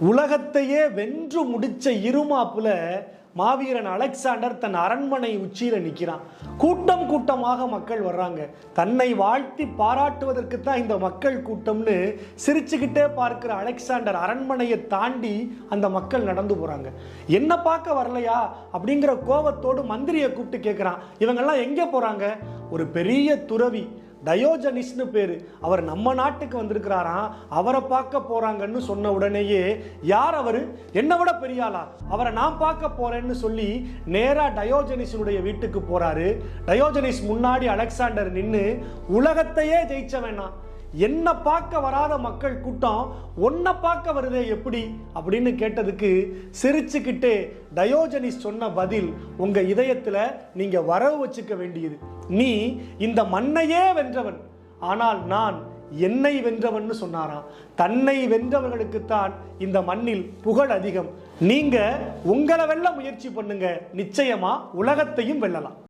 உலகத்தையே வென்று முடிச்ச இருமாப்புல மாவீரன் அலெக்சாண்டர் தன் அரண்மனை உச்சியில நிக்கிறான். கூட்டம் கூட்டமாக மக்கள் வர்றாங்க. தன்னை வாழ்த்தி பாராட்டுவதற்கு தான் இந்த மக்கள் கூட்டம்னு சிரிச்சுக்கிட்டே பார்க்கிற அலெக்சாண்டர் அரண்மனையை தாண்டி அந்த மக்கள் நடந்து போறாங்க. என்ன பார்க்க வரலையா? அப்படிங்கிற கோபத்தோடு மந்திரியை கூப்பிட்டு கேட்குறான் இவங்கெல்லாம் எங்கே போறாங்க? ஒரு பெரிய துறவி. டயோஜனிஸ்னு பேர். அவர் நம்ம நாட்டுக்கு வந்திருக்கிறாராம் அவரை பார்க்க போகிறாங்கன்னு சொன்ன உடனேயே யார் அவர்? என்னை விட பெரியாளா அவரை நான் பார்க்க போகிறேன்னு சொல்லி நேராக டயோஜனிஸினுடைய வீட்டுக்கு போகிறாரு டயோஜனிஸ் முன்னாடி அலெக்சாண்டர் நின்று உலகத்தையே ஜெயிச்ச வேணாம் என்ன பார்க்க வராத மக்கள் கூட்டம் ஒன்ன பார்க்க வருதே எப்படி? அப்படின்னு கேட்டதுக்கு சிரிச்சுக்கிட்டே டயோஜனிஸ் சொன்ன பதில் உங்க இதயத்துல நீங்க வரவு வச்சுக்க வேண்டியது. நீ இந்த மண்ணையே வென்றவன். ஆனால் நான் என்னை வென்றவன் சொன்னாராம். தன்னை வென்றவர்களுக்குத்தான் இந்த மண்ணில் புகழ் அதிகம். நீங்க உங்களை வெல்ல முயற்சி பண்ணுங்க. நிச்சயமா உலகத்தையும் வெல்லலாம்.